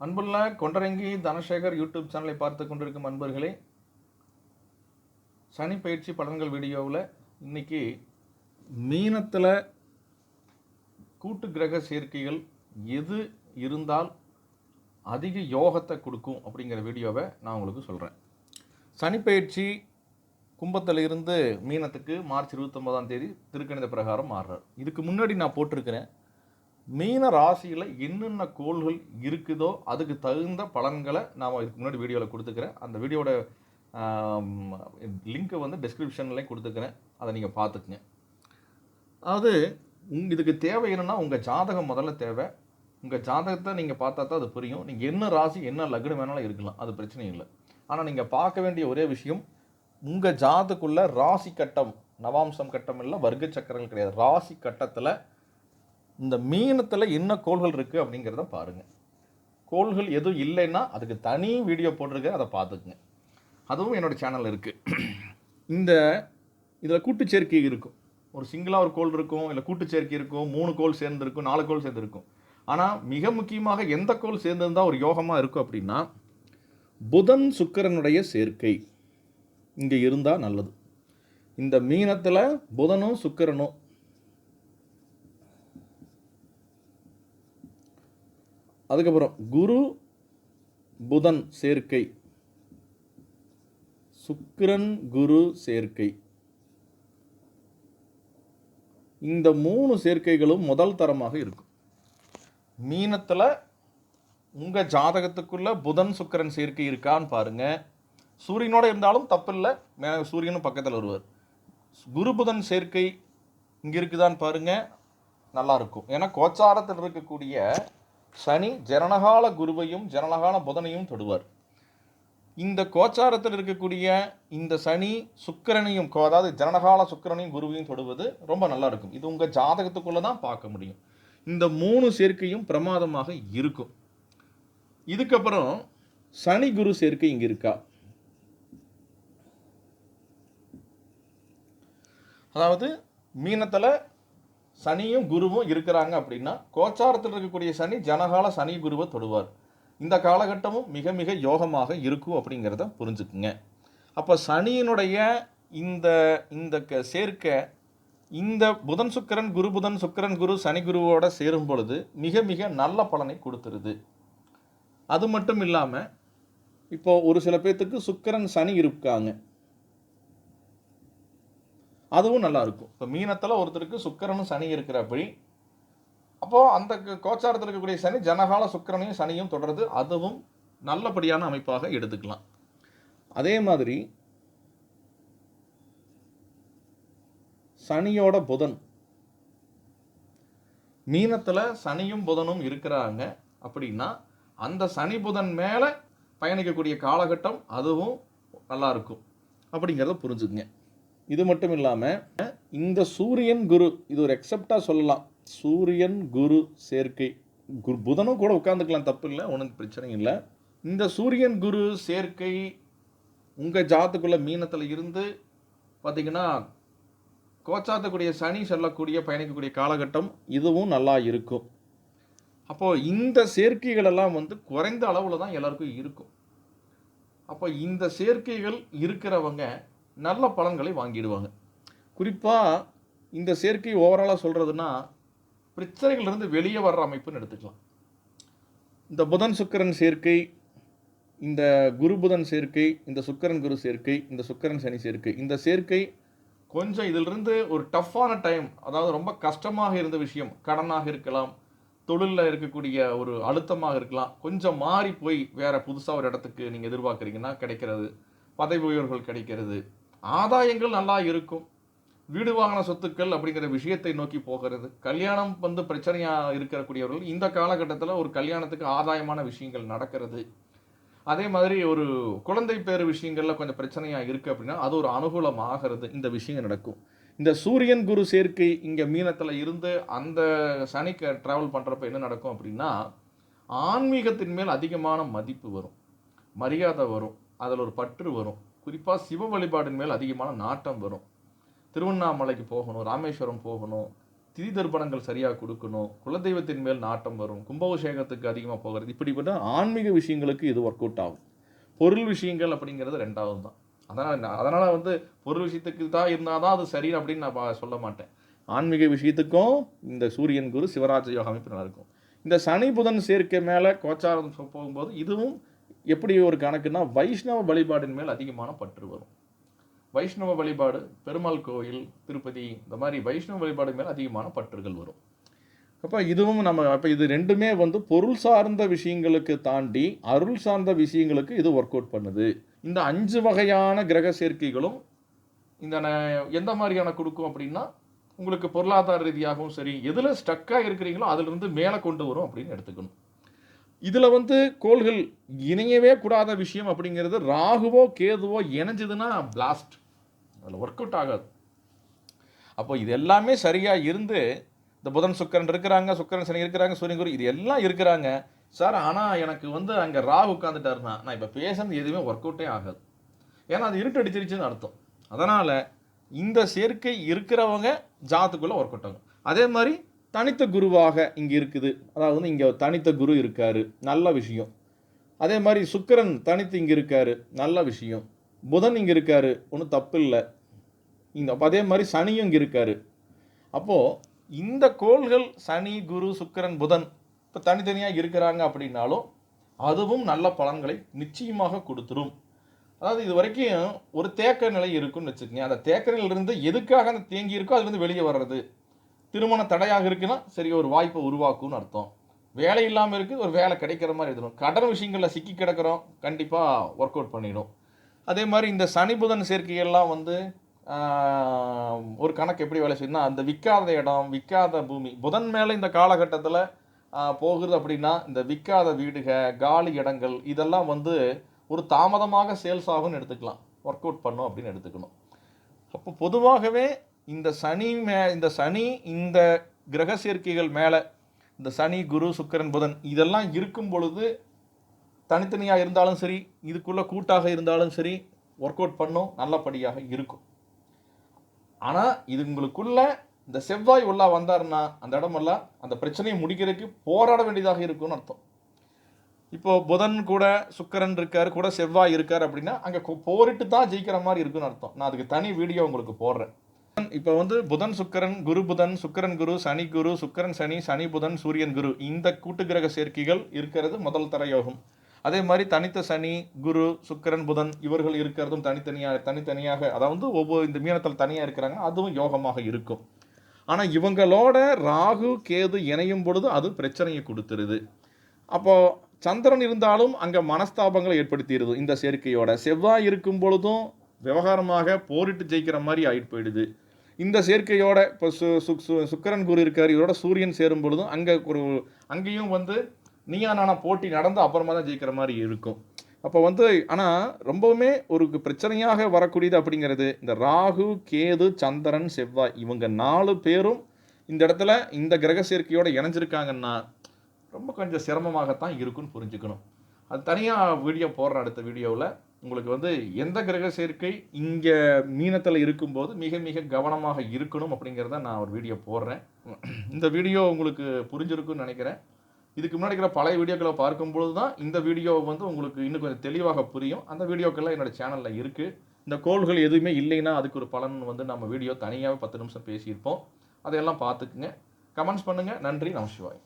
அன்புள்ள கொண்டரங்கி தனசேகர் யூடியூப் சேனலை பார்த்து கொண்டிருக்கும் அன்பர்களே சனி பயிற்சி பலன்கள் வீடியோவில் இன்னைக்கு மீனத்தில் கூட்டு கிரக சேர்க்கைகள் எது இருந்தால் அதிக யோகத்தை கொடுக்கும் அப்படிங்கிற வீடியோவை நான் உங்களுக்கு சொல்கிறேன் சனிப்பயிற்சி கும்பத்தில் இருந்து மீனத்துக்கு மார்ச் இருபத்தொன்பதாம் தேதி திருக்கணித பிரகாரம் மாறுறார். இதுக்கு முன்னாடி நான் போட்டிருக்கிறேன். மீன ராசியில் என்னென்ன கோள்கள் இருக்குதோ அதுக்கு தகுந்த பலன்களை நான் இதுக்கு முன்னாடி வீடியோவில் கொடுத்துக்கிறேன். அந்த வீடியோட லிங்க்கை வந்து டிஸ்கிரிப்ஷன்லேயும் கொடுத்துக்கிறேன். அதை நீங்கள் பார்த்துக்குங்க. அது உங் இதுக்கு தேவை என்னென்னா உங்கள் ஜாதகம் முதல்ல தேவை. உங்கள் ஜாதகத்தை நீங்கள் பார்த்தா தான் அது புரியும். நீங்கள் என்ன ராசி என்ன லக்னம் வேணாலும் இருக்கலாம். அது பிரச்சனை இல்லை. ஆனால் நீங்கள் பார்க்க வேண்டிய ஒரே விஷயம் உங்கள் ஜாதக்குள்ள ராசி கட்டம் நவாம்சம் கட்டம் இல்லை வர்க்க சக்கரங்கள் கிடையாது. ராசி கட்டத்தில் இந்த மீனத்தில் என்ன கோள்கள் இருக்குது அப்படிங்கிறத பாருங்கள் கோள்கள் எதுவும் இல்லைன்னா அதுக்கு தனி வீடியோ போட்டிருக்க அதை பார்த்துக்குங்க. அதுவும் என்னோட சேனல் இருக்குது இந்த இதில் கூட்டுச்சேர்க்கை இருக்கும். ஒரு சிங்கிளாக ஒரு கோள் இருக்கும் இல்லை கூட்டுச்சேர்க்கை இருக்கும் மூணு கோள் சேர்ந்துருக்கும் நாலு கோள் சேர்ந்துருக்கும். ஆனால் மிக முக்கியமாக எந்த கோள் சேர்ந்துருந்தால் ஒரு யோகமாக இருக்கும் அப்படின்னா புதன் சுக்கிரனுடைய சேர்க்கை. இங்கே இருந்தால் நல்லது. இந்த மீனத்தில் புதனும் சுக்கரனும் அதுக்கப்புறம் குரு புதன் சேர்க்கை. சுக்கிரன் குரு சேர்க்கை. இந்த மூணு சேர்க்கைகளும் முதல் தரமாக இருக்கும். மீனத்தில் உங்கள் ஜாதகத்துக்குள்ள புதன் சுக்கிரன் சேர்க்கை இருக்கான்னு பாருங்க. சூரியனோட இருந்தாலும் தப்பில்லை. மே சூரியனும் பக்கத்தில் வருவார். குரு புதன் சேர்க்கை இங்கே இருக்குதான்னு பாருங்க. நல்லா இருக்கும். ஏன்னா கோச்சாரத்தில் இருக்கக்கூடிய சனி ஜனனகால குருவையும் ஜனனகால புதனையும் தொடுவார். இந்த கோச்சாரத்தில் இருக்கக்கூடிய இந்த சனி சுக்கிரனையும் கோ- அதாவது ஜனனகால சுக்கிரனையும் குருவையும் தொடுவது ரொம்ப நல்லா இருக்கும் இது உங்கள் ஜாதகத்துக்குள்ளே தான் பார்க்க முடியும். இந்த மூணு சேர்க்கையும் பிரமாதமாக இருக்கும். இதுக்கப்புறம் சனி குரு சேர்க்கை இங்கே இருக்கா? அதாவது மீனத்தில் சனியும் குருவும் இருக்கிறாங்க அப்படின்னா கோச்சாரத்தில் இருக்கக்கூடிய சனி ஜனகால சனி குருவை தொடுவார். இந்த காலகட்டமும் மிக மிக யோகமாக இருக்கும் அப்படிங்கிறத புரிஞ்சுக்குங்க. அப்போ சனியினுடைய இந்த இந்த க- சேர்க்கை இந்த புதன் சுக்கிரன் குரு புதன் சுக்கிரன் குரு சனி குருவோட சேரும் பொழுது மிக மிக நல்ல பலனை கொடுத்துருது. அது மட்டும் இல்லாமல் இப்போ ஒரு சில பேர்த்துக்கு சுக்கிரன் சனி இருக்காங்க. அதுவும் நல்லா இருக்கும் இப்போ மீனத்தில் ஒருத்தருக்கு சுக்கிரனும் சனி இருக்கிறப்படி அப்போது அந்த கோச்சாரத்தில் இருக்கக்கூடிய சனி ஜனகால சுக்கிரனையும் சனியும் தொடருது அதுவும் நல்லபடியான அமைப்பாக எடுத்துக்கலாம். அதே மாதிரி சனியோட புதன். மீனத்தில் சனியும் புதனும் இருக்கிறாங்க அப்படின்னா அந்த சனி புதன் மேலே பயணிக்கக்கூடிய காலகட்டம் அதுவும் நல்லா இருக்கும் அப்படிங்கிறத புரிஞ்சுக்குங்க. இது மட்டும் இல்லாமல் இந்த சூரியன் குரு இது ஒரு எக்ஸப்டாக சொல்லலாம். சூரியன் குரு சேர்க்கை. குரு புதனும் கூட உட்காந்துக்கலாம் தப்பு இல்லை ஒன்றும் பிரச்சனை இல்லை. இந்த சூரியன் குரு சேர்க்கை உங்கள் ஜாத்துக்குள்ள மீனத்தில் இருந்து பார்த்தீங்கன்னா கோச்சாத்தக்கூடிய சனி செல்லக்கூடிய பயணிக்கக்கூடிய காலகட்டம் இதுவும் நல்லா இருக்கும். அப்போது இந்த சேர்க்கைகளெல்லாம் வந்து குறைந்த அளவில் தான் எல்லாருக்கும் இருக்கும். அப்போ இந்த சேர்க்கைகள் இருக்கிறவங்க நல்ல பலன்களை வாங்கிடுவாங்க. குறிப்பாக இந்த சேர்க்கை ஓவராலாக சொல்கிறதுனா பிரச்சனைகளிலிருந்து வெளியே வர்ற அமைப்புன்னு எடுத்துக்கலாம். இந்த புதன் சுக்கரன் சேர்க்கை இந்த குரு புதன் சேர்க்கை இந்த சுக்கரன் குரு சேர்க்கை இந்த சுக்கரன் சனி சேர்க்கை இந்த சேர்க்கை கொஞ்சம் இதிலிருந்து ஒரு டஃப்பான டைம் அதாவது ரொம்ப கஷ்டமாக இருந்த விஷயம் கடனாக இருக்கலாம் தொழிலில் இருக்கக்கூடிய ஒரு அழுத்தமாக இருக்கலாம் கொஞ்சம் மாறி போய் வேறு புதுசாக ஒரு இடத்துக்கு நீங்கள் எதிர்பார்க்குறீங்கன்னா கிடைக்கிறது பதவி உயர்வுகள் கிடைக்கிறது ஆதாயங்கள் நல்லா இருக்கும். வீடு வாங்கின சொத்துக்கள் அப்படிங்கிற விஷயத்தை நோக்கி போகிறது. கல்யாணம் வந்து பிரச்சனையாக இருக்கக்கூடியவர்கள் இந்த காலகட்டத்தில் ஒரு கல்யாணத்துக்கு ஆதாயமான விஷயங்கள் நடக்கிறது. அதே மாதிரி ஒரு குழந்தை பேர் விஷயங்களில் கொஞ்சம் பிரச்சனையாக இருக்குது அப்படின்னா அது ஒரு அனுகூலம் ஆகிறது இந்த விஷயம் நடக்கும். இந்த சூரியன் குரு சேர்க்கை இங்கே மீனத்தில் இருந்து அந்த சனிக்கு ட்ராவல் பண்ணுறப்ப என்ன நடக்கும் அப்படின்னா ஆன்மீகத்தின் மேல் அதிகமான மதிப்பு வரும். மரியாதை வரும். அதில் ஒரு பற்று வரும். குறிப்பாக சிவ வழிபாடின் மேல் அதிகமான நாட்டம் வரும். திருவண்ணாமலைக்கு போகணும் ராமேஸ்வரம் போகணும் திதி தர்ப்பணங்கள் சரியாக கொடுக்கணும் குலதெய்வத்தின் மேல் நாட்டம் வரும் கும்பாபிஷேகத்துக்கு அதிகமாக போகிறது இப்படிப்பட்ட ஆன்மீக விஷயங்களுக்கு இது ஒர்க் அவுட் ஆகும். பொருள் விஷயங்கள் அப்படிங்கிறது ரெண்டாவது தான். அதனால் அதனால் வந்து பொருள் விஷயத்துக்கு தான் இருந்தால் தான் அது சரி அப்படின்னு நான் பா- சொல்ல மாட்டேன். ஆன்மீக விஷயத்துக்கும் இந்த சூரியன் குரு சிவராஜ யோக அமைப்பு நல்லாயிருக்கும் இந்த சனி புதன் சேர்க்கை மேலே கோச்சாரம் போகும்போது இதுவும் எப்படி ஒரு கணக்குன்னா வைஷ்ணவ வழிபாடின் மேல் அதிகமான பற்று வரும். வைஷ்ணவ வழிபாடு பெருமாள் கோயில் திருப்பதி இந்த மாதிரி வைஷ்ணவ வழிபாடு மேல் அதிகமான பற்றுகள் வரும். அப்போ இதுவும் நம்ம அப்போ இது ரெண்டுமே வந்து பொருள் சார்ந்த விஷயங்களுக்கு தாண்டி அருள் சார்ந்த விஷயங்களுக்கு இது ஒர்க் அவுட் பண்ணுது. இந்த அஞ்சு வகையான கிரக சேர்க்கைகளும் இந்த ந- எந்த மாதிரியான கொடுக்கும் அப்படின்னா உங்களுக்கு பொருளாதார ரீதியாகவும் சரி எதில் ஸ்டக்காக இருக்கிறீங்களோ அதிலிருந்து மேலே கொண்டு வரும் அப்படின்னு எடுத்துக்கணும். இதில் வந்து கோள்கள் இணையவே கூடாத விஷயம் அப்படிங்கிறது ராகுவோ கேதுவோ இணைஞ்சதுன்னா பிளாஸ்ட் அதில் ஒர்க் அவுட் ஆகாது. அப்போ இது எல்லாமே சரியாக இருந்து இந்த புதன் சுக்கரன் இருக்கிறாங்க சுக்கரன் சனி இருக்கிறாங்க சூரியன் குரு இது எல்லாம் இருக்கிறாங்க. சார் ஆனால் எனக்கு வந்து அங்கே ராகு உட்காந்துட்டாருன்னா நான் இப்போ பேசுறது எதுவுமே ஒர்க் அவுட்டே ஆகாது. ஏன்னா அது இருட்டு அடிச்சிருச்சுன்னு அர்த்தம். அதனால் இந்த சேர்க்கை இருக்கிறவங்க ஜாத்துக்குள்ளே ஒர்க் அவுட் ஆகும். அதே மாதிரி தனித்த குருவாக இங்கே இருக்குது. அதாவது வந்து இங்கே தனித்த குரு இருக்காரு. நல்ல விஷயம். அதே மாதிரி சுக்கிரன் தனித்து இங்கே இருக்காரு. நல்ல விஷயம். புதன் இங்கே இருக்காரு. ஒன்றும் தப்பு இல்லை இந்த அதே மாதிரி சனியும் இங்கே இருக்காரு. அப்போது இந்த கோள்கள் சனி குரு சுக்கரன் புதன் இப்போ தனித்தனியாக இருக்கிறாங்க அப்படின்னாலும் அதுவும் நல்ல பலன்களை நிச்சயமாக கொடுத்துரும். அதாவது இது வரைக்கும் ஒரு தேக்க நிலை இருக்குன்னு வச்சுக்கோங்க. அந்த தேக்க நிலையிலிருந்து எதுக்காக அந்த தேங்கி இருக்கோ அதுலேருந்து வெளியே வர்றது. திருமண தடையாக இருக்குன்னா சரி ஒரு வாய்ப்பை உருவாக்கும்னு அர்த்தம். வேலை இல்லாமல் இருக்குது ஒரு வேலை கிடைக்கிற மாதிரி இருக்கணும். கடன் விஷயங்களில் சிக்கி கிடக்கிறோம் கண்டிப்பாக ஒர்க் அவுட் பண்ணிடும். அதே மாதிரி இந்த சனி புதன் சேர்க்கையெல்லாம் வந்து ஒரு கணக்கு எப்படி வேலை செய்யணும்னா அந்த விற்காத இடம் விற்காத பூமி புதன் மேலே இந்த காலகட்டத்தில் போகுது அப்படின்னா இந்த விற்காத வீடுக காலி இடங்கள் இதெல்லாம் வந்து ஒரு தாமதமாக சேல்ஸ் ஆகும்னு எடுத்துக்கலாம். ஒர்க் அவுட் பண்ணும் அப்படின்னு எடுத்துக்கணும். அப்போ பொதுவாகவே இந்த சனி மே இந்த சனி இந்த கிரக சேர்க்கைகள் மேலே இந்த சனி குரு சுக்கிரன் புதன் இதெல்லாம் இருக்கும் பொழுது தனித்தனியாக இருந்தாலும் சரி இதுக்குள்ளே கூட்டாக இருந்தாலும் சரி ஒர்க் அவுட் பண்ணும் நல்லபடியாக இருக்கும். ஆனால் இது உங்களுக்குள்ள இந்த செவ்வாய் உள்ளா வந்தாருன்னா அந்த இடமெல்லாம் அந்த பிரச்சனையை முடிக்கிறதுக்கு போராட வேண்டியதாக இருக்கும்னு அர்த்தம். இப்போ புதன் கூட சுக்கரன் இருக்கார் கூட செவ்வாய் இருக்கார் அப்படின்னா அங்கே போரிட்டு தான் ஜெயிக்கிற மாதிரி இருக்குன்னு அர்த்தம். நான் அதுக்கு தனி வீடியோ உங்களுக்கு போடுறேன். இப்போ வந்து புதன் சுக்கிரன் குரு புதன் சுக்கரன் குரு சனி குரு சுக்கரன் சனி சனி புதன் சூரியன் குரு இந்த கூட்டு கிரக சேர்க்கைகள் இருக்கிறது முதல் தர யோகம். அதே மாதிரி தனித்த சனி குரு சுக்கரன் புதன் இவர்கள் இருக்கிறதும் தனித்தனியாக தனித்தனியாக அதாவது ஒவ்வொரு இந்த மீனத்தில் தனியாக இருக்கிறாங்க அதுவும் யோகமாக இருக்கும். ஆனால் இவங்களோட ராகு கேது இணையும் பொழுது அது பிரச்சனையை கொடுத்துருது. அப்போது சந்திரன் இருந்தாலும் அங்கே மனஸ்தாபங்களை ஏற்படுத்திடுது இந்த சேர்க்கையோட. செவ்வாய் இருக்கும் பொழுதும் விவகாரமாக போரிட்டு ஜெயிக்கிற மாதிரி ஆகிட்டு போயிடுது. இந்த சேர்க்கையோட இப்போ சு சு சு- சுக்கரன் குரு இருக்கார் இவரோட சூரியன் சேரும் பொழுதும் அங்கே ஒரு அங்கேயும் வந்து நீயா நானா போட்டி நடந்து அப்புறமா தான் ஜெயிக்கிற மாதிரி இருக்கும். அப்போ வந்து ஆனால் ரொம்பவுமே ஒரு பிரச்சனையாக வரக்கூடியது அப்படிங்கிறது இந்த ராகு கேது சந்திரன் செவ்வாய் இவங்க நாலு பேரும் இந்த இடத்துல இந்த கிரக சேர்க்கையோடு இணைஞ்சிருக்காங்கன்னா ரொம்ப கொஞ்சம் சிரமமாகத்தான் இருக்குன்னு புரிஞ்சுக்கணும். அது தனியாக வீடியோ போடுறேன் அடுத்த வீடியோவில். உங்களுக்கு வந்து எந்த கிரக சேர்க்கை இங்கே மீனத்தில் இருக்கும்போது மிக மிக கவனமாக இருக்கணும் அப்படிங்கிறத நான் ஒரு வீடியோ போடுறேன். இந்த வீடியோ உங்களுக்கு புரிஞ்சிருக்குன்னு நினைக்கிறேன். இதுக்கு முன்னாடி இருக்கிற பழைய வீடியோக்களை பார்க்கும்பொழுது தான் இந்த வீடியோ வந்து உங்களுக்கு இன்னும் கொஞ்சம் தெளிவாக புரியும். அந்த வீடியோக்கெல்லாம் என்னோட சேனலில் இருக்குது இந்த கோள்கள் எதுவுமே இல்லைன்னா அதுக்கு ஒரு பலன் வந்து நம்ம வீடியோ தனியாகவே பத்து நிமிஷம் பேசியிருப்போம். அதையெல்லாம் பார்த்துக்குங்க. கமெண்ட்ஸ் பண்ணுங்கள் நன்றி. நமசிவாய்